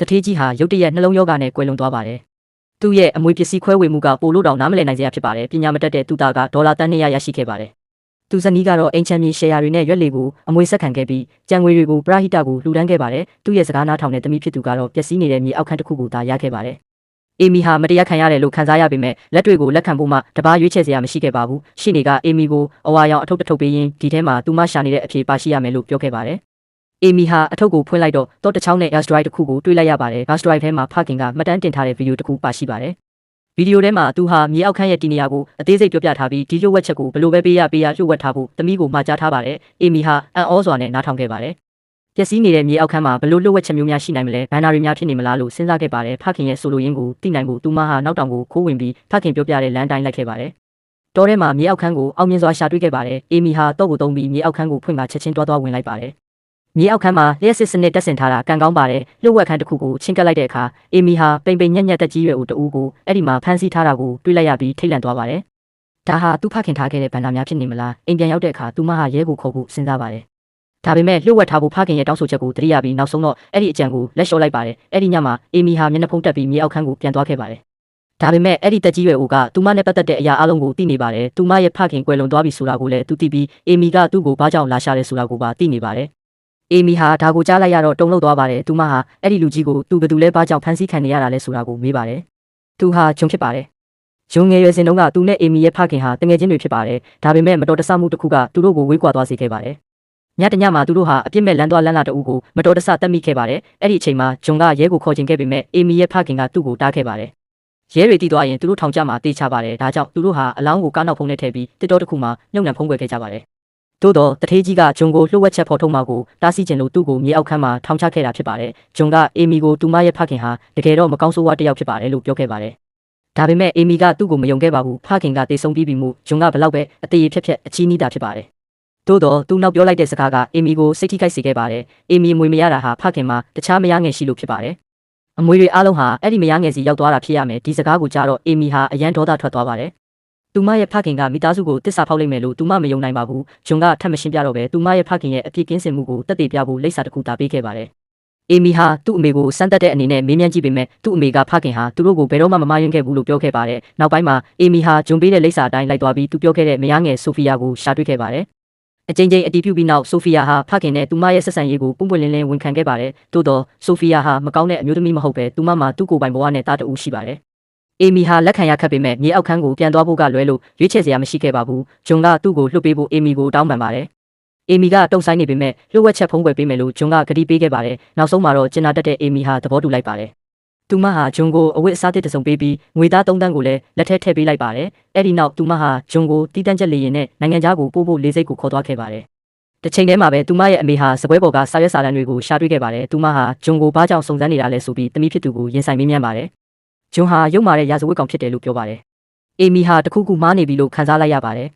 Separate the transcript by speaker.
Speaker 1: တထေးကြီးဟာရုတ်တရက်နှလုံးရောဂါနဲ့ကွယ်လွန်သွားပါတယ်။သူ့ရဲ့အမွေပစ္စည်းခွဲဝေမှုကပိုလို့တောင်နားမလည်နိုင်စရာဖြစ်ပါတယ်။ပညာမတတ်တဲ့သူသားကဒေါ်လာတန်း200ရရှိခဲ့ပါတယ်။သူဇနီးကတော့အိမ်ချမ်းမြေရှယ်ယာတွေနဲ့ရွက်လေကိုအမွေဆက်ခံခဲ့ပြီးကြံငွေတွေကိုပရဟိတကိုလှူဒန်းခဲ့ပါတယ်။သူ့ရဲ့စကားနားထောင်တဲ့တမိဖြစ်သူကတော့ပျက်စီးနေတဲ့မြေအောက်ခန်းတစ်ခုကိုသာရခဲ့ပါတယ်။အေမီဟာမတရားခံရတယ်လို့ခံစားရပေမဲ့လက်တွေကိုလက်ခံဖို့မှတပားရွေးချယ်စရာမရှိခဲ့ပါဘူး။ရှင်းနေကအေမီကိုအဝါရောင်အထုပ်တစ်ထုပ်ပေးရင်းဒီထဲမှာသူမရှာနေတဲ့အဖြေပါရှိရမယ်လို့ပြောခဲ့ပါတယ်။ အေမီဟာအထုပ်ကိုဖွင့်လိုက်တော့တော့တစ်ချောင်းနဲ့ gas drive တစ်ခုကိုတွေ့လိုက်ရပါတယ် gas drive ထဲမှာဖခင်ကမှတ်တမ်းတင်ထားတဲ့ဗီဒီယိုတစ်ခုပါရှိပါတယ်ဗီဒီယိုထဲမှာသူဟာမြေအောက်ခန်းရဲ့တီနေရာကိုအသေးစိတ်ပြောပြထားပြီးဒီလိုဝက်ချက်ကိုဘယ်လိုပဲပေးရပေးရလှုပ်ဝက်ထားဖို့တမီးကိုမှာကြားထားပါတယ်အေမီဟာအန်အောစွာနဲ့နားထောင်ခဲ့ပါတယ်ပျက်စီးနေတဲ့မြေအောက်ခန်းမှာဘယ်လိုလှုပ်ဝက်ချက်မျိုးများရှိနိုင်မလဲဘန်နာရီများဖြစ်နေမလားလို့စဉ်းစားခဲ့ပါတယ်ဖခင်ရဲ့ဆိုလိုရင်းကိုသိနိုင်ဖို့သူမဟာနောက်တောင်ကိုခိုးဝင်ပြီးဖခင်ပြောပြတဲ့လမ်းတိုင်းလိုက်ခဲ့ပါတယ်တောထဲမှာမြေအောက်ခန်းကိုအောင်မြင်စွာရှာတွေ့ခဲ့ပါတယ်အေမီဟာတော့ကိုသုံးပြီးမြေအောက်ခန်းကိုဖွင့်မှချက်ချင်းတွားတွားဝင်လိုက်ပါတယ် မြေအောက်ခန်းမှာလျှက်စစ်စနစ်တက်ဆင်ထားတာကန်ကောင်းပါတယ်လှုပ်ဝက်ခန်းတစ်ခုကိုချင်းကပ်လိုက်တဲ့အခါအေမီဟာပိန်ပိန်ညက်ညက်တက်ကြီးရွယ်ကိုတူကိုအဲ့ဒီမှာဖမ်းဆီးထားတာကိုတွေ့လိုက်ရပြီးထိတ်လန့်သွားပါတယ်ဒါဟာသူ့ဖခင်ထားခဲ့တဲ့ဗန္ဒာများဖြစ်နေမလားအိမ်ပြန်ရောက်တဲ့အခါသူမဟာရဲကိုခေါ်ဖို့စဉ်းစားပါတယ်ဒါပေမဲ့လှုပ်ဝက်ထားဖို့ဖခင်ရဲ့တောင်းဆိုချက်ကိုတရိယာပြီးနောက်ဆုံးတော့အဲ့ဒီအကြံကိုလက်လျှော့လိုက်ပါတယ်အဲ့ဒီညမှာအေမီဟာမျက်နှာဖုံးတက်ပြီးမြေအောက်ခန်းကိုပြန်သွားခဲ့ပါတယ်ဒါပေမဲ့အဲ့ဒီတက်ကြီးရွယ်အိုကသူမနဲ့ပတ်သက်တဲ့အရာအလုံးကိုသိနေပါတယ်သူမရဲ့ဖခင်ကွယ်လွန်သွားပြီဆိုတာကိုလည်းသူသိပြီးအေမီကသူ့ကိုဘာကြောင့်လာရှာတယ်ဆိုတာကိုပါသိနေပါတယ် အေမီဟာဒါကိုကြားလိုက်ရတော့တုန်လှုပ်သွားပါတယ်။သူမဟာအဲ့ဒီလူကြီးကိုသူဘယ်သူလဲဘာကြောင့်ဖမ်းဆီးခံနေရတာလဲဆိုတာကိုမေးပါတယ်။သူဟာဂျုံဖြစ်ပါတယ်။ဂျုံငယ်ရွယ်စဉ်တုန်းကသူနဲ့အေမီရဲ့ဖခင်ဟာတငယ်ချင်းတွေဖြစ်ပါတယ်။ဒါပေမဲ့မတော်တဆမှုတစ်ခုကသူတို့ကိုဝေးကွာသွားစေခဲ့ပါတယ်။ညတညမှာသူတို့ဟာအပြစ်မဲ့လမ်းသွားလမ်းလာတအုပ်ကိုမတော်တဆတက်မိခဲ့ပါတယ်။အဲ့ဒီအချိန်မှာဂျုံကရဲကိုခေါ်ချင်ခဲ့ပေမဲ့အေမီရဲ့ဖခင်ကသူ့ကိုတားခဲ့ပါတယ်။ရဲတွေတီးသွားရင်သူတို့ထောင်ကျမှာတေးချပါတယ်။ဒါကြောင့်သူတို့ဟာအလောင်းကိုကားနောက်ဖုံးနဲ့ထည့်ပြီးတစ်တော်တစ်ခုမှာညှုံနှံဖုံးကွယ်ခဲ့ကြပါတယ်။ သို့တော့တထေးကြီးကဂျုံကိုလှုပ်ဝက်ချက်ဖော်ထုတ်မှာကိုတားဆီးခြင်းလို့သူ့ကိုမြေအောက်ခန်းမှာထောင်ချခဲ့တာဖြစ်ပါတယ်။ဂျုံကအေမီကိုသူမရဲ့ဖခင်ဟာတကယ်တော့မကောင်းဆိုးဝါးတစ်ယောက်ဖြစ်ပါတယ်လို့ပြောခဲ့ပါတယ်။ဒါပေမဲ့အေမီကသူ့ကိုမယုံခဲ့ပါဘူး။ဖခင်ကတေဆုံးပြီးပြီမို့ဂျုံကဘလောက်ပဲအသေးရဖြက်ဖြက်အချီးနီးတာဖြစ်ပါတယ်။သို့တော့သူနောက်ပြောလိုက်တဲ့စကားကအေမီကိုစိတ်ထိခိုက်စေခဲ့ပါတယ်။အေမီမွေမရတာဟာဖခင်မှာတခြားမရငယ်ရှိလို့ဖြစ်ပါတယ်။အမွေတွေအားလုံးဟာအဲ့ဒီမရငယ်စီရောက်သွားတာဖြစ်ရမယ်ဒီစကားကိုကြားတော့အေမီဟာအရန်ဒေါသထွက်သွားပါတယ်။ သူမရဲ့ဖခင်ကမိသားစုကိုတစ္ဆာဖောက်လိုက်မယ်လို့သူမမယုံနိုင်ပါဘူး။ဂျွန်ကထပ်မရှင်းပြတော့ပဲသူမရဲ့ဖခင်ရဲ့အပြစ်ကင်းစင်မှုကိုတက်တည်ပြဖို့လိပ်စာတစ်ခုတာပေးခဲ့ပါတယ်။အေမီဟာသူ့အမေကိုစမ်းသက်တဲ့အနေနဲ့မေးမြန်းကြည့်ပေမဲ့သူ့အမေကဖခင်ဟာသူတို့ကိုဘယ်တော့မှမမယွင်းခဲ့ဘူးလို့ပြောခဲ့ပါတယ်။နောက်ပိုင်းမှာအေမီဟာဂျွန်ပေးတဲ့လိပ်စာအတိုင်းလိုက်သွားပြီးသူပြောခဲ့တဲ့မယားငယ်ဆိုဖီယာကိုရှာတွေ့ခဲ့ပါတယ်။အကြိမ်ကြိမ်အတီးပြုပြီးနောက်ဆိုဖီယာဟာဖခင်နဲ့သူမရဲ့ဆက်ဆံရေးကိုပုံပွင့်လင်းလင်းဝန်ခံခဲ့ပါတယ်။သို့တော့ဆိုဖီယာဟာမကောင်းတဲ့အမျိုးသမီးမဟုတ်ပဲသူမမှာသူ့ကိုယ်ပိုင်ဘဝနဲ့တာတူရှိပါတယ်။ အေမီဟာလက်ခံရခတ်ပေမဲ့မြေအောက်ခန်းကိုပြန်သွားဖို့ကလွဲလို့ရွေးချယ်စရာမရှိခဲ့ပါဘူး။ဂျွန်ကသူ့ကိုလှုပ်ပေးဖို့အေမီကိုတောင်းပန်ပါတယ်။အေမီကတုံဆိုင်နေပေမဲ့လှုပ်ဝက်ချက်ဖုံးကွယ်ပေးမယ်လို့ဂျွန်ကဂတိပေးခဲ့ပါတယ်။နောက်ဆုံးမှာတော့ကျင်နာတက်တဲ့အေမီဟာသဘောတူလိုက်ပါတယ်။သူမဟာဂျွန်ကိုအဝတ်အစားတစ်စုံပေးပြီးငွေသား3တန်းကိုလည်းလက်ထဲထည့်ပေးလိုက်ပါတယ်။အဲ့ဒီနောက်သူမဟာဂျွန်ကိုတီးတန်းချက်လေရင်နဲ့နိုင်ငံခြားကိုပို့ဖို့လေးစိတ်ကိုခေါ်သွားခဲ့ပါတယ်။တစ်ချိန်တည်းမှာပဲသူမရဲ့အမေဟာစပွဲပေါ်ကစာရွက်စာတမ်းတွေကိုရှာတွေ့ခဲ့ပါတယ်။သူမဟာဂျွန်ကိုဘာကြောင့်စုံစမ်းနေတာလဲဆိုပြီးတမိဖြစ်သူကိုရင်ဆိုင်မေးမြန်းပါတယ်။ ဂျွန်ဟာရုံမာတဲ့ရာဇဝတ်ကောင်ဖြစ်တယ်လို့ပြောပါတယ်။အေမီဟာတခုခုမားနေပြီလို့ခံစားလိုက်ရပါတယ်